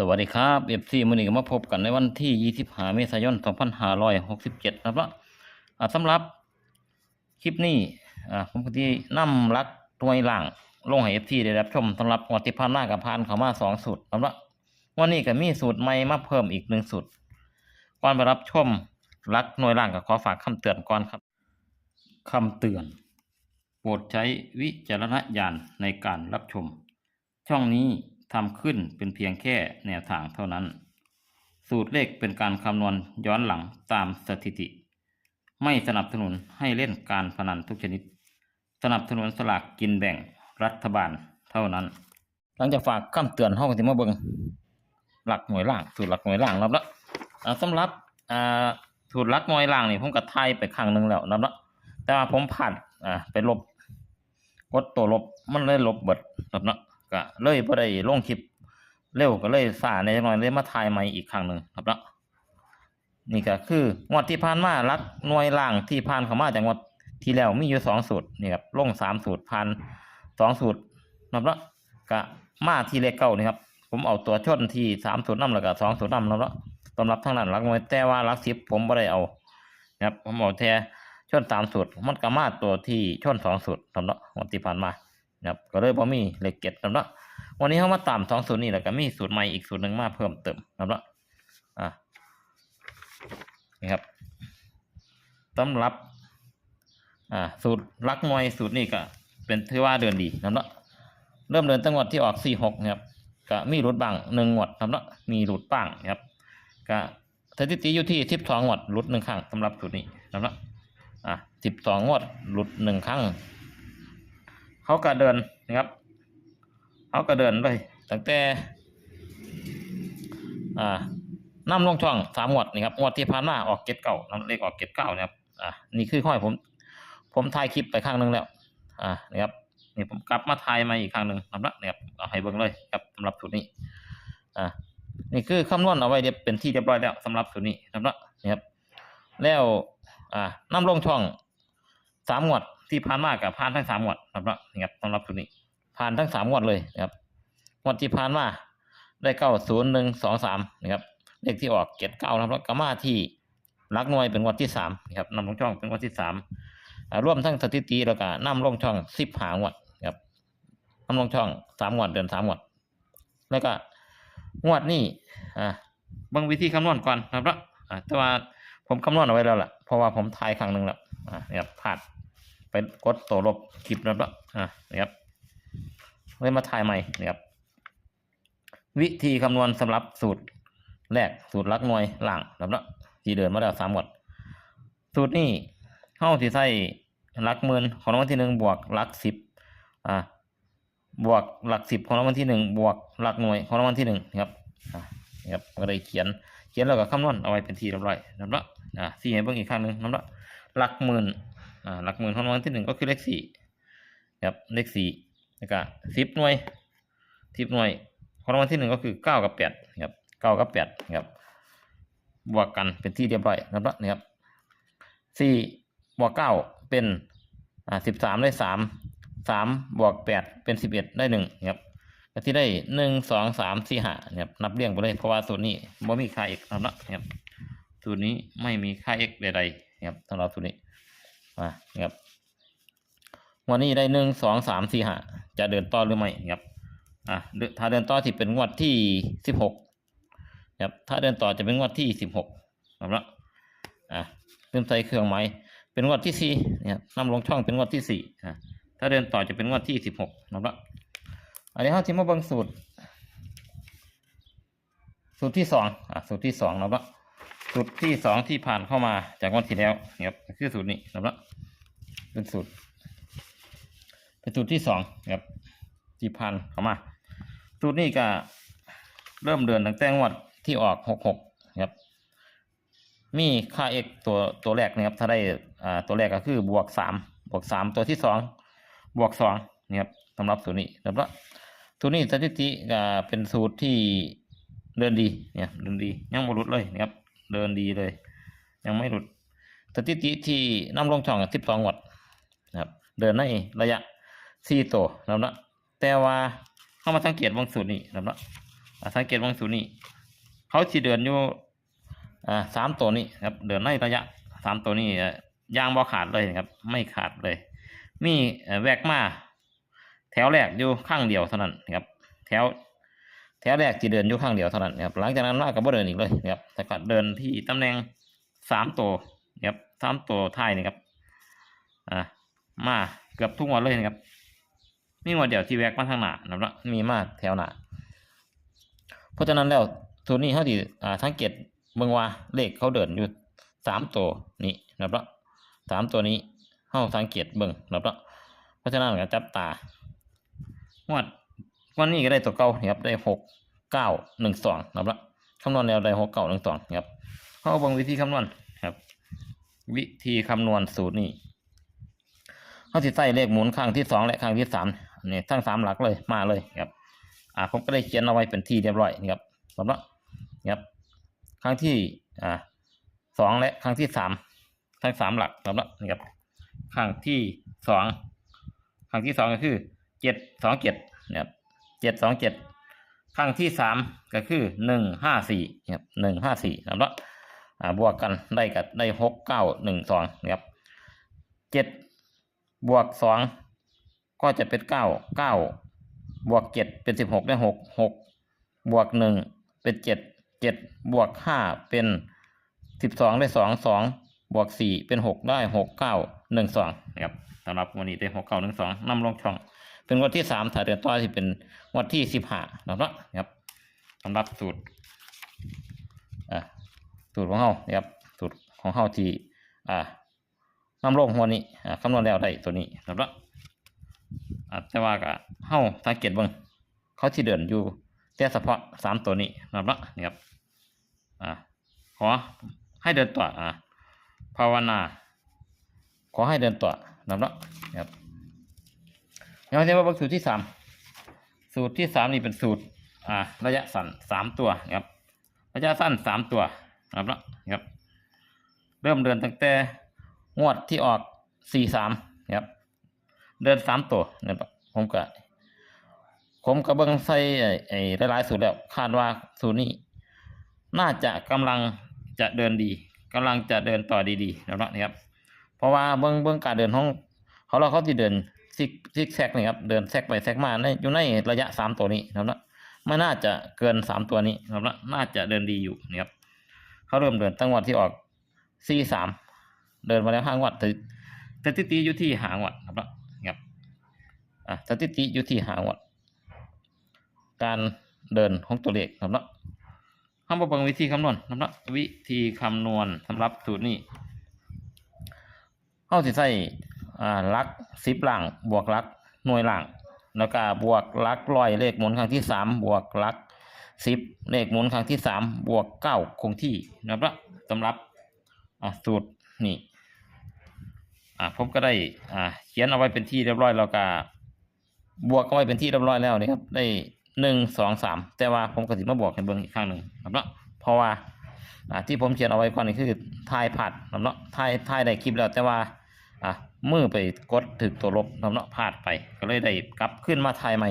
สวัสดีครับเอฟซีมือนี้ก็มาพบกันในวันที่ 25 เมษายน 2567 นะครับสำหรับคลิปนี้ผมก็ที่นำรักหน่วยล่างลงให้เอฟซีได้รับชมสำหรับงวดที่ผ่านมากับพานเขามาสองสูตรสำหรับวันนี้ก็มีสูตรใหม่มาเพิ่มอีกหนึ่งสูตรก่อนไปรับชมรักหน่วยล่างก็ขอฝากคำเตือนก่อนครับคำเตือน โปรดใช้วิจารณญาณในการรับชม ช่องนี้ ทำขึ้นเป็นเพียงแค่แนวทางเท่านั้น สูตรเลขเป็นการคำนวณย้อนหลังตามสถิติ ไม่สนับสนุนให้เล่นการพนันทุกชนิด สนับสนุนสลากกินแบ่งรัฐบาลเท่านั้น หลังจากฝากคำเตือนห้องที่มาเบิงหลักหน่วยล่างสูตรหลักหน่วยล่างนับละอ่าสำหรับสูตรหลักหน่วยล่างนี่ผมก็ทายไปครั้งหนึ่งแล้วนับละแต่ว่าผมผ่านไปลบกดตัวลบมันเลยลบเบิดรับเนาะ ก็เลยบ่ได้ลงคลิปเร็วก็เลยสาในจักหน่อยเลยมาถ่ายใหม่อีกครั้งหนึ่งครับเนาะนี่ก็คืองวดที่ผ่านมารักหน่วยล่างที่ผ่านเข้ามาจากงวดที่แล้วมีอยู่สองสูตรนี่ครับลงสามสูตรผ่านสองสูตรครับเนาะก็มาที่เลขเก้านี่ครับผมเอาตัวชนที่สามสูตรน้ำแล้วก็สองสูตรน้ำแล้วเนาะสำหรับทั้งนั้นรักหน่วยแต่ว่ารักสิบผมไม่ได้เอานะครับผมเอาแค่ชนสามสูตรมันก็มาตัวที่ชนสองสูตรสำหรับวันที่ผ่านมา นะครับก็เลยพอมีเลขเก็ดสำหรับวันนี้เขามาตามสองสูตรนี่แล้วก็มีสูตรใหม่อีกสูตรหนึ่งมาเพิ่มเติมสำหรับอ่านี่ครับสำหรับอ่าสูตรลักหน่วยสูตรนี่ก็เป็นถือว่าเดินดีสำหรับเริ่มเดินตั้งงวดที่ออกสี่หกนะครับก็มีรุดบ้างหนึ่งงวดสำหรับมีรุดบ้างนะครับก็สถิติอยู่ที่ทิปสองงวดรุดหนึ่งครั้งสำหรับสูตรนี้สำหรับอะสิบสองงวดหลุดหนึ่งครั้ง เขาก็เดินนะครับเขาก็เดินเลยตั้งแต่อ่านำลงช่องสามงวดนี่ครับงวดที่ผ่านมาออกเก็ดเก่าเลขออกเก็ดเก้านะครับอะนี่คือข้อยผม ผมถ่ายคลิปไปข้างหนึงแล้วอ่านี่ครับนี่ผมกลับมาถ่ายมาอีกครั้งหนึ่งสำหรับนี่ยครับเอาให้เบิ่งเลยครับสำหรับสูตรนี้อ่านี่คือคำนวณเอาไว้เรียบเป็นที่เรียบร้อยแล้วสำหรับสูตรนี้สำหรับนี่ครับแล้วอ่านำลงช่องสามงวด ที่ผ่านมากับผ่านทั้งสามงวดนะครับนี่ครับสำหรับตัวนี้ ผ่านทั้งสามงวดเลยนะครับงวดที่ผ่านมาได้เก้าศูนย์หนึ่งสองสามนะครับเลขที่ออกเจ็ดเก้านะครับแล้วก็มาที่รักน่วยเป็นงวดที่สามนะครับนำลงช่องเป็นงวดที่สามอ่วมทั้งสถิติแล้วก็นำลงช่องสิบหางวดนะครับนำลงช่องสามงวดเดือนสามงวด แล้วก็งวดนี้อ่าบางวิธีคำนวณก่อนนะครับอ่าแต่ว่าผมคำนวณเอาไว้แล้วล่ะเพราะว่าผมทายครั้งหนึ่งแล้วอ่าเนี่ยครับพลาด ไปกดตัวลบคลิปแล้วละอ่านี่ยครับเลยมาทายใหม่นี่ยครับวิธีคำนวณสำหรับสูตรแรกสูตรลักหน่วยหลังแล้วละที่เดินมาแล้วสามหมด สูตรนี้เข้าที่ใส่ลักหมื่นของรางวัลที่หนึ่งบวกลักสิบอ่าบวกหลักสิบของรางวัลที่หนึ่งบวกหลักหน่วยของรางวัลที่หนึ่งนะครับอ่านี่ครับก็เลยเขียนเขียนแล้วก็คำนวณเอาไว้เป็นทีเรียบร้อยนะครับนะอ่าสี่ให้เบิ่งอีกครั้งหนึ่งนะครับเนาะหลักหมื่น หลักหมื่นของรางวัลที่หนึ่งก็คือเลขสี่ครับเลขสี่แล้วก็สิบหน่วยสิบหน่วยของรางวัลที่หนึ่งก็คือเก้ากับแปดครับเก้ากับแปดครับบวกกันเป็นที่เรียบร้อยนะครับนี่ครับสี่บวกเก้าเป็นอ่าสิบสามได้สามสามบวกแปดเป็นสิบเอ็ดได้หนึ่งครับก็ที่ได้หนึ่งสองสามสี่ห้าเนี่ยนับเรียงไปเลยเพราะว่าสูตรนี้ไม่มีค่า x นะครับนะครับสูตรนี้ไม่มีค่า x ใดๆครับสำหรับสูตรนี้ มานะครับวันนี้ได้หนึ่งสองสามสี่ห้าจะเดินต่อหรือไม่ครับอะถ้าเดินต่อที่เป็นงวดที่สิบหกครับถ้าเดินต่อจะเป็นงวดที่สิบหกนะครับอะเริ่มใส่เครื่องไม้เป็นงวดที่สี่เนะครับนำลงช่องเป็นงวดที่สี่อะถ้าเดินต่อจะเป็นงวดที่สิบหกนะครับอันนี้เขาที่มาเบิ่งสูตร สูตรที่สองอะสูตรที่สองแล้วก็สูตรที่สองที่ผ่านเข้ามาจากวันที่แล้วนะครับคือสูตรนี้นะครับ เป็นสูตร เป็นสูตรที่สองครับที่ผ่านเข้ามา สูตรนี้ก็เริ่มเดินตั้งแต่งวดที่ออกหกหกครับ มีค่า x ตัวตัวแรกนะครับ ถ้าได้อ่าตัวแรกก็คือบวกสามบวกสามตัวที่สองบวกสองนะครับสำหรับสูตรนี้แล้วก็สูตรนี้สถิติก็เป็นสูตรที่เดินดีเนี่ยเดินดียังไม่หลุดเลยนะครับ เดินดีเลย ยังไม่หลุดสถิติที่น้ำลงช่องสิบสองวัต นะครับเดินในระยะสี่ตัวแล้วนะแต่ว่าเข้ามาสังเกตบางสูตรนี้นะอ่าสังเกตวงสูตรนี้ เขาสิเดินอยู่อ่าสามตัวนี้ครับเดินในระยะสามตัวนี้ยางบ่ขาดเลยครับ ไม่ขาดเลย มีเอ่อแวกมาแถวแรกอยู่ข้างเดียวเท่านั้นครับ แถวแถวแรกที่เดินอยู่ข้างเดียวเท่านั้นครับหลังจากนั้นมาก็บ่เดินอีกเลยครับแต่ก็เดินที่ตำแหน่งสามตัวครับสามตัวท้ายนี่ครับอ่า มาเกือบทุกงวันเลยนะครับมีงวันเดียวที่แวกมาทางหน้านะครับมีมากแถวหน้าเพราะฉะนั้นแล้วตัวนี้เขาดีอ่าสังเกตเบิ่งว่าเลขเขาเดินอยู่สามตัวนี้นะครับสามตัวนี้เขาสังเกตเบิ่งนะครับเพราะฉะนั้นก็จับตางวดวันนี้ก็ได้ตัวเก่านะครับได้หกเก้าหนึ่งสองนะครับคำนวณแล้วได้หกเก้าหนึ่งสองนะครับเขาเบิ่งวิธีคำนวณครับ วิธีคำนวณสูตรนี้ เขาสิใส่เลขหมุนข้างที่สองและข้างที่สามนี่ทั้งสามหลักเลยมาเลยครับอ่าผมก็ได้เขียนเอาไว้เป็นที่เรียบร้อยนะครับสำหรับนะครับครั้งที่อ่าสองและครั้งที่สามทั้งสามหลักสำหรับนะครับครั้งที่สองครั้งที่สองก็คือเจ็ดสองเจ็ดนะครับเจ็ดสองเจ็ดครั้งที่สามก็คือหนึ่งห้าสี่นะครับหนึ่งห้าสี่สำหรับอ่าบวกกันได้กับได้หกเก้าหนึ่งสองนะครับเจ็ด บวกสองก็จะเป็นเก้าเก้าบวกเจ็ดเป็นสิบหกได้หกหกบวกหนึ่งเป็นเจ็ดเจ็ดบวกห้าเป็นสิบสองได้สองสองบวกสี่เป็นหกได้หกเก้าหนึ่งสองนะครับสำหรับวันนี้ได้หกเก้าหนึ่งสองนำลงช่อง เป็นวันที่สามถ่ายเดือนต่อที่เป็นวันที่สิบห้านะครับสำหรับสูตรอ่าสูตรของเรานะครับสูตรของเราที่อ่า นำลงวันนี้คำนวณแล้วได้ตัวนี้นะครับแต่ว่าก็เฮาสังเกตบิ่งเขาที่เดินอยู่แต่เฉพาะสามตัวนี้นะครับนี่ครับอ่าขอให้เดินต่ออ่าภาวนา ขอให้เดินต่อนะครับนี่ครับยังไปว่าสูตรที่สามสูตรที่สามนี่เป็นสูตรอ่าระยะสั้นสามตัวนะครับระยะสั้นสามตัวนะครับนะนี่ครับ เริ่มเดินตั้งแต่ งวดที่ออกสี่สามครับ เดินสามตัวเนี่ยผมก็ผมก็เบิ่งใส่ไอ้ไอ้หลายๆสูตรแล้วคาดว่าสูตรนี้ น่าจะกำลังจะเดินดีกำลังจะเดินต่อดีๆนะครับนี่ครับ เพราะว่าเบิ่งเบิ่งการเดินของเขาเราเขาที่เดินซิกซิกแซกนี่ครับเดินแซกไปแซกมาในอยู่ในระยะสามตัวนี้นะครับไม่น่าจะเกินสามตัวนี้นะครับน่าจะเดินดีอยู่นะครับเขาเริ่มเดินตั้งวัดที่ออกสี่สาม เดินมาแล้วห้างวัดแต่แต่ที่ตีอยู่ที่หางวัดนะครับนะครับอะสถิติอยู่ที่หางวัด การเดินของตัวเลขครับเนาะคำบอกวิธีคำนวณครับเนาะวิธีคำนวณสำหรับสูตรนี้เข้าสิใส่อ่าลักสิบหลังบวกลักหน่วยหลังแล้วก็บวกลักร้อยเลขหมุนครั้งที่สามบวกลักสิบเลขหมุนครั้งที่สามบวกเก้าคงที่นะครับสำหรับอ่าสูตร นี่อ่าผมก็ได้อ่าเขียนเอาไว้เป็นที่เรียบร้อยแล้วก็บวกเอาไว้เป็นที่เรียบร้อยแล้วนี่ครับ ได้หนึ่งสองสามแต่ว่าผมก็สิมาบวกให้เบิ่งอีกครั้งหนึ่งครับเนาะเพราะว่าอ่าที่ผมเขียนเอาไว้ก่อนนี่คือทายผัดครับเนาะทายทายได้คลิปแล้วแต่ว่าอ่ามือไปกดถึกตัวลบครับเนาะพลาดไปก็เลยได้กลับขึ้นมาทายใหม่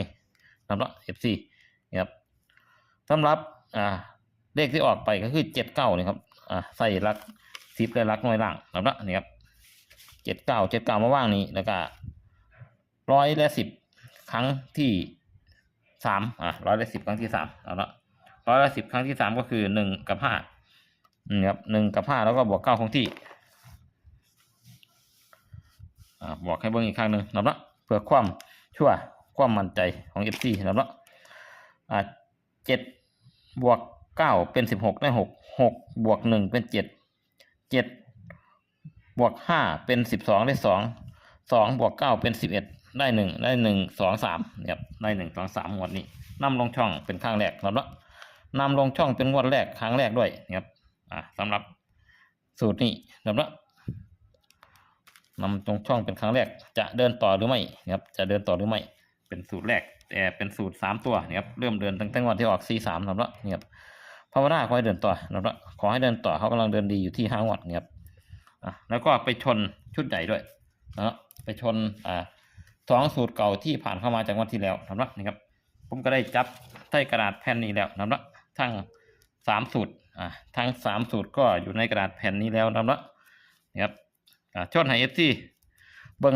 ครับเนาะ FC นี่ครับสำหรับอ่าเลขที่ออกไปก็คือเจ็ดเก้านี่ครับอ่าใส่รัก สิบและรักหน่วยล่างครับเนะนี่ครับเจ็ดเก้าเจ็ดเก้ามาว่างนี้แล้วก็ร้อยละสิบครั้งที่สามอะร้อยละสิบครั้งที่สามเอาละร้อยละสิบครั้งที่สามก็คือหนึ่งกับห้านี่ครับหนึ่งกับห้าแล้วก็บวกเก้าคงที่อ่าบวกให้เบิ่งอีกครั้งหนึ่งนะเนาะเพื่อความชั่วความมั่นใจของเอฟซีนะเนาะอ่าเจ็ดบวกเก้าเป็นสิบหกได้หกหกบวกหนึ่งเป็นเจ็ด เจ็ดบวกห้าเป็นสิบสองได้สองสองบวกเก้าเป็นสิบเอ็ดได้หนึ่งได้หนึ่งสองสามเนี่ยได้หนึ่งสองสามงวดนี้นำลงช่องเป็นครั้งแรกครับแล้วนำลงช่องเป็นงวดแรกครั้งแรกด้วยนะครับอ่าสำหรับสูตรนี้ครับล้วนำลงช่องเป็นครั้งแรก จะเดินต่อหรือไม่นะครับจะเดินต่อหรือไม่ เป็นสูตรแรกแต่เป็นสูตรสามตัวนะครับเริ่มเดินตั้งแต่งวดที่ออกสี่สามครับล้วนะครับ ภาวนาขอให้เดินต่อนะครับขอให้เดินต่อเขากำลังเดินดีอยู่ที่ห้างวัดนะครับอะแล้วก็ไปชนชุดใหญ่ด้วยนะไปชนอ่าสองสูตรเก่าที่ผ่านเข้ามาจากวันที่แล้วสำหรับนี่ครับผมก็ได้จับใต้กระดาษแผ่นนี้แล้วนะครับทั้งสามสูตรอ่าทั้งสามสูตรก็อยู่ในกระดาษแผ่นนี้แล้วนะครับนาะนี่ครับอ่าชนให้เอฟซีเบิ้ง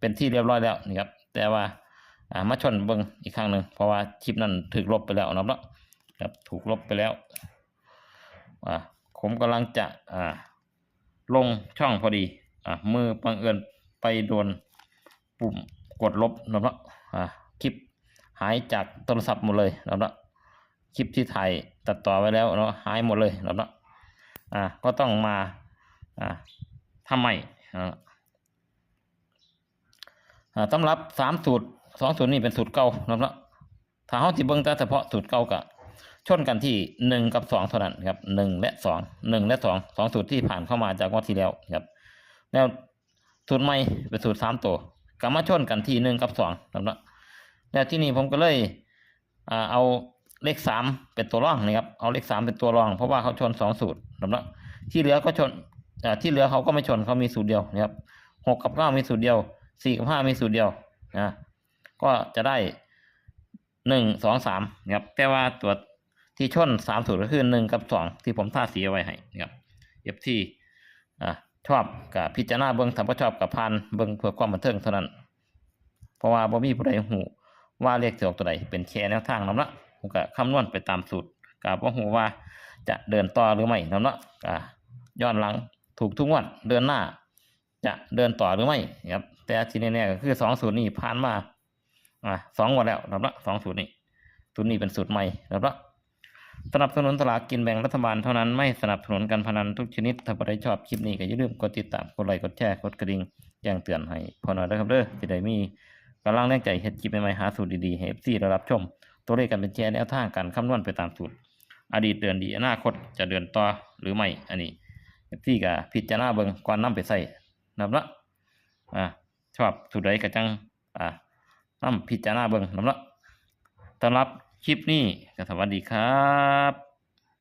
เป็นที่เรียบร้อยแล้วนี่ครับแต่ว่าอ่ามาชนเบิ้งอีกครั้งหนึ่งเพราะว่าคลิปนั้นถูกลบไปแล้วนะครับ ครับถูกลบไปแล้วอ่าผมกำลังจะอ่าลงช่องพอดีอ่ามือบังเอิญไปโดนปุ่มกดลบนะครับเนาะอ่าคลิปหายจากโทรศัพท์หมดเลยแล้วเนาะคลิปที่ถ่ายตัดต่อไว้แล้วเนาะหายหมดเลยแล้วเนาะอ่าก็ต้องมาอ่าทำใหม่อ่าอ่าสำหรับสามสูตรสองสูตรนี่เป็นสูตรเก่าแล้วเนาะถ้าเขาที่เบิ่งแต่เฉพาะสูตรเก่ากับ ชนกันที่หนึ่งกับสองเท่านั้นครับหนึ่งและสองหนึ่งและสองสองสูตรที่ผ่านเข้ามาจากงวดที่แล้วครับแล้วสูตรใหม่เป็นสูตรสามตัวกลับมาชนกันที่หนึ่งกับสองแล้วเนาะแล้วที่นี่ผมก็เลยเอาเลขสามเป็นตัวรองนะครับเอาเลขสามเป็นตัวรอง เพราะว่าเขาชนสองสูตรนะครับที่เหลือก็ชนที่เหลือเขาก็ไม่ชนเขามีสูตรเดียวนะครับหกกับเก้ามีสูตรเดียวสี่กับห้ามีสูตรเดียวนะก็จะได้หนึ่งสองสามนะครับแต่ว่าตัว ที่ชนสามสูตรก็คือหนึ่งกับสองที่ผมท่าสีเอาไว้ให้นะครับเอฟที่ชอบกับพิจารณาเบิ้งถ้าบ่ชอบกับพานเบิ้งเพื่อความบันเทิงเท่านั้น เพราะว่าบ่มีผู้ใดหูว่าเลขสิออกตัวใดเป็นแค่แนวทางนำเนาะผมก็คำนวณไปตามสูตรก็บ่ฮู้ว่าจะเดินต่อหรือไม่นำเนาะก็ย้อนหลังถูกทุกงวดเดินหน้า จะเดินต่อหรือไม่ครับแต่ที่แน่ๆก็คือสองสูตรนี้ผ่านมาอ่าสองงวดแล้วนำเนาะสองสูตรนี้สูตรนี้เป็นสูตรใหม่นำเนาะ สนับสนุนสลากกินแบ่งรัฐบาลเท่านั้นไม่สนับสนุนการพนันทุกชนิด ถ้าผู้ใดชอบคลิปนี้ก็อย่าลืมกดติดตาม กดไลค์ กดแชร์ กดกระดิ่งแจ้งเตือนให้พอหน่อยนะครับเด้อจะได้มีกำลังแรงใจเฮ็ดคลิปใหม่ๆหาสูตรดีๆให้ FC ได้รับชม ตัวเลขกันเป็นแชร์แนวทางการคำนวณไปตามสูตร อดีตเดือนดีอนาคตจะเดือนต่อหรือไม่ อันนี้ FC ก็พิจารณาเบิ่งก่อนนำไปใส่นะครับเนาะอ่าชอบสูตรใดก็จังอ่านำพิจารณาเบิ่งนะครับเนาะสำหรับ คลิปนี้ก็สวัสดีครับ